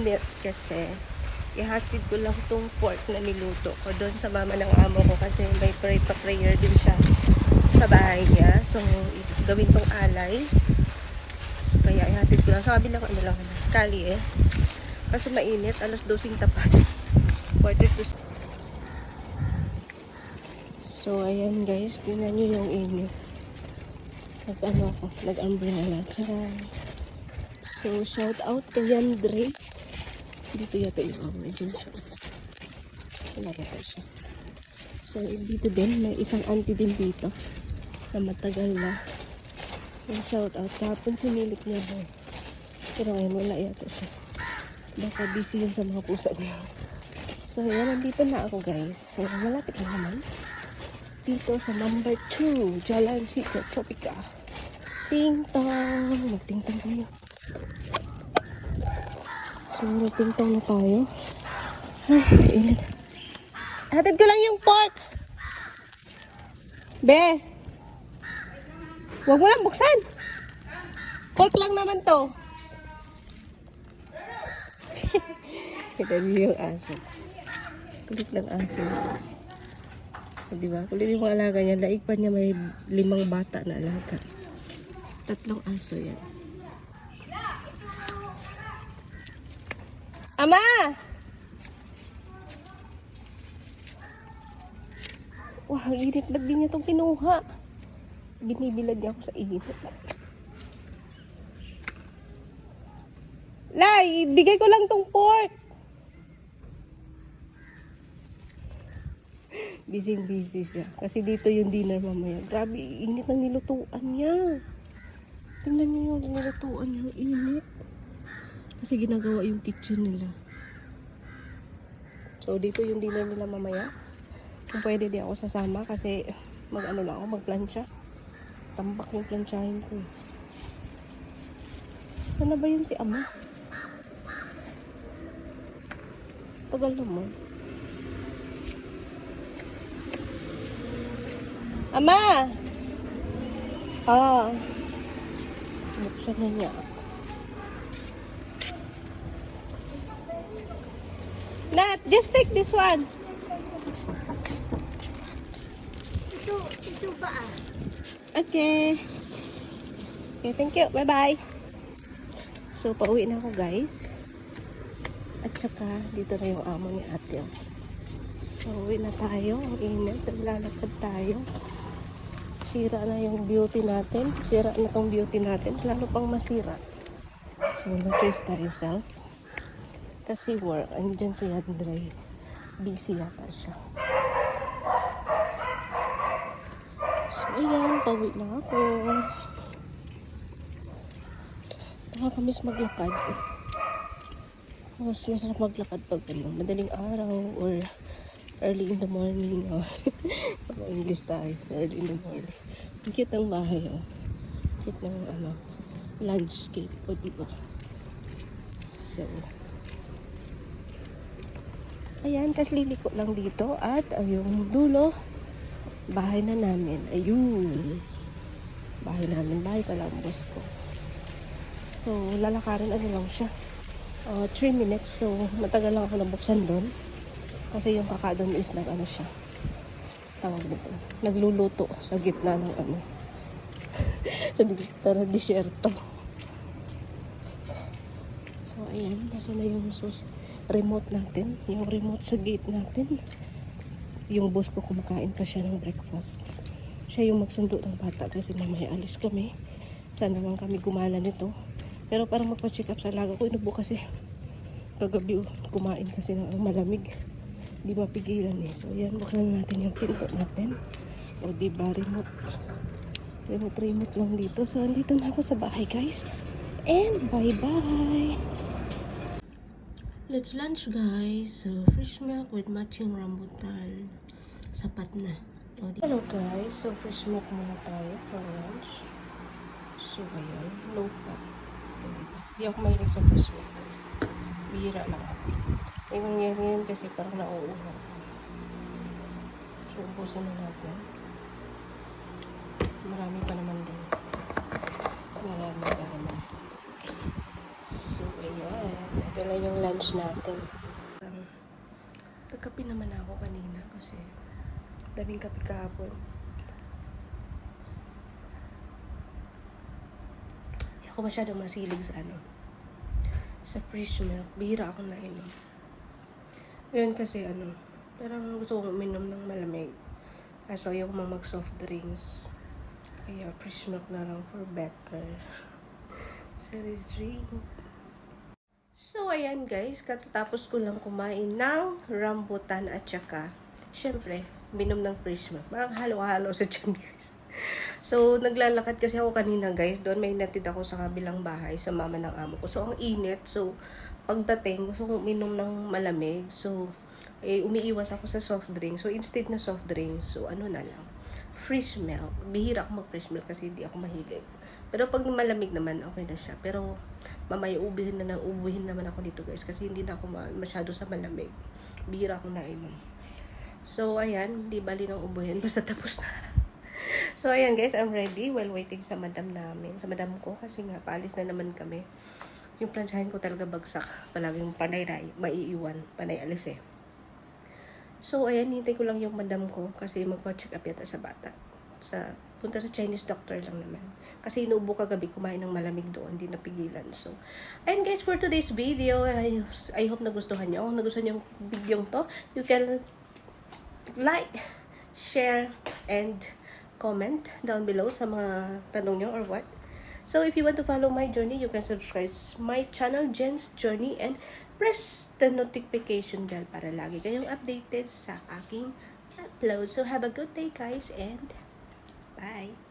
mainit kasi ihatid ko lang tong pork na niluto ko doon sa mama ng amo ko kasi may pray pa prayer din siya sa bahay niya. So, gawin tong alay. Kaya ihatid ko lang. Sa kabila ko, ano lang, kali eh. Kaso mainit, alas 12 tapat. Quarter to So, ayan guys, tingnan nyo yung init. Nag-ano ako, nag-umbrella. Tcharan. So, shout out kay Yandre. Dito yata yung amo. Diyan siya. Wala yata siya. So, dito din, may isang auntie din dito na matagal na. So, shout out. Kahapon sinilik niya ba Pero ngayon wala yata siya. Baka busy yun sa mga pusa niya. So, yan, nandito na ako guys. So, malapit na naman. Dito sa number 2, Jalan City, Tropica. Ting tong! Magting tong tayo. So, nagting tong na tayo. Ay, init. Hatid ko lang yung pork. Be! Huwag mo lang buksan. Pork lang naman to. Kita niyo yung aso. Kulit ng aso. O, di ba? Kulit yung mga alaga niya. Laig pa niya may limang bata na alaga. Tatlong aso yan. Ama! Ang init. Ba't di niya itong kinuha? Binibilad niya ako sa init. Lai, bigay ko lang tong pork. Busy busy siya. Kasi dito yung dinner mamaya. Grabe, init ng nilutuan niya. Tingnan niyo yung nilutuan niya. Init. Kasi ginagawa yung kitchen nila. So, dito yung dinner nila mamaya. Kung pwede di ako sasama kasi mag-ano lang ako, mag-plancha. Tambak yung planchahin ko. Sana ba yun si Ama? Tagal naman. Ama! Ah. Buksan na niya. Nat, just take this one. Ito, ito ba ah? Okay. Okay, thank you. Bye-bye. So, pauwi na ako, guys. At saka, dito na yung amo ni ate. oh. So, uwi na tayo. Ang init. Naglalakad tayo. Sira na yung beauty natin. Sira na tong beauty natin. Lalo pang masira. So, no choice tayo, self. Kasi work. Andyan si Andre. Busy yata siya. So, ayan, pauwi na ako. Nakakamiss maglakad. Mas masarap maglakad pag ano, madaling araw or early in the morning. Oh. English tayo, early in the morning. Ang cute ng bahay, oh. Cute ng ano, landscape, o diba? So, ayan, kas liliko lang dito at uh, yung dulo, bahay na namin. Ayun. Bahay namin. Bahay Calambos ko. So, lalakarin ano lang siya. 3 minutes. So, matagal lang ako nabuksan doon. Kasi yung kaka doon is nag ano siya. Tawag nito. Nagluluto sa gitna ng ano. sa gitna ng disyerto. So, ayan. Nasa na yung sus remote natin. Yung remote sa gate natin yung boss ko kumakain pa siya ng breakfast. Siya yung magsundo ng bata kasi mamaya alis kami. Saan naman kami gumala nito. Pero parang magpa-check up sa laga ko. Inubo kasi kagabi oh, kumain kasi ng malamig. Di mapigilan eh. So yan, buksan na natin yung pinto natin. O di ba remote. Remote remote lang dito. So andito na ako sa bahay guys. And bye-bye! Let's lunch guys. So, fresh milk with matching rambutan. Sapat na. Hello guys. So, fresh milk muna tayo for lunch. So, ayan. Low fat. O, diba? Di ako mahilig sa fresh milk guys. Bihira lang ako. Yung nangyari ngayon kasi parang nauuhaw. So, ubusin na natin. Marami pa naman din. Marami pa naman. So, ayan. Ayan. Lang yung lunch natin. Um, nagkape naman ako kanina kasi daming kape kahapon. Hindi ako masyadong masilig sa ano. Sa fresh milk. Bihira ako na inom. Ngayon kasi ano, parang gusto kong uminom ng malamig. Kaso ayaw ko mag soft drinks. Kaya fresh milk na lang for better. Series drink. So, ayan guys, katatapos ko lang kumain ng rambutan at saka, syempre, minom ng milk. Parang halo-halo sa tiyan guys. So, naglalakad kasi ako kanina guys. Doon may natid ako sa kabilang bahay sa mama ng amo ko. So, ang init. So, pagdating, gusto kong minom ng malamig. So, eh, umiiwas ako sa soft drink. So, instead na soft drink, so ano na lang, fresh milk. Bihira ako mag-fresh milk kasi hindi ako mahilig. Pero pag malamig naman, okay na siya. Pero mamaya ubuhin na nang ubuhin naman ako dito guys kasi hindi na ako ma- masyado sa malamig. Bihira akong nainom. So, ayan, di bali nang ubuhin. Basta tapos na. so, ayan guys, I'm ready while waiting sa madam namin. Sa madam ko kasi nga, paalis na naman kami. Yung planchahin ko talaga bagsak. Palaging panay na, maiiwan. Panay alis eh. So, ayan, hintay ko lang yung madam ko kasi magpa-check up yata sa bata. Sa, punta sa Chinese doctor lang naman. Kasi inuubo kagabi kumain ng malamig doon, hindi napigilan. So, ayan guys, for today's video, I, I hope nagustuhan nyo. Kung nagustuhan nyo yung video to, you can like, share, and comment down below sa mga tanong nyo or what. So, if you want to follow my journey, you can subscribe my channel, Jen's Journey, and press the notification bell para lagi kayong updated sa aking upload. So, have a good day, guys, and bye!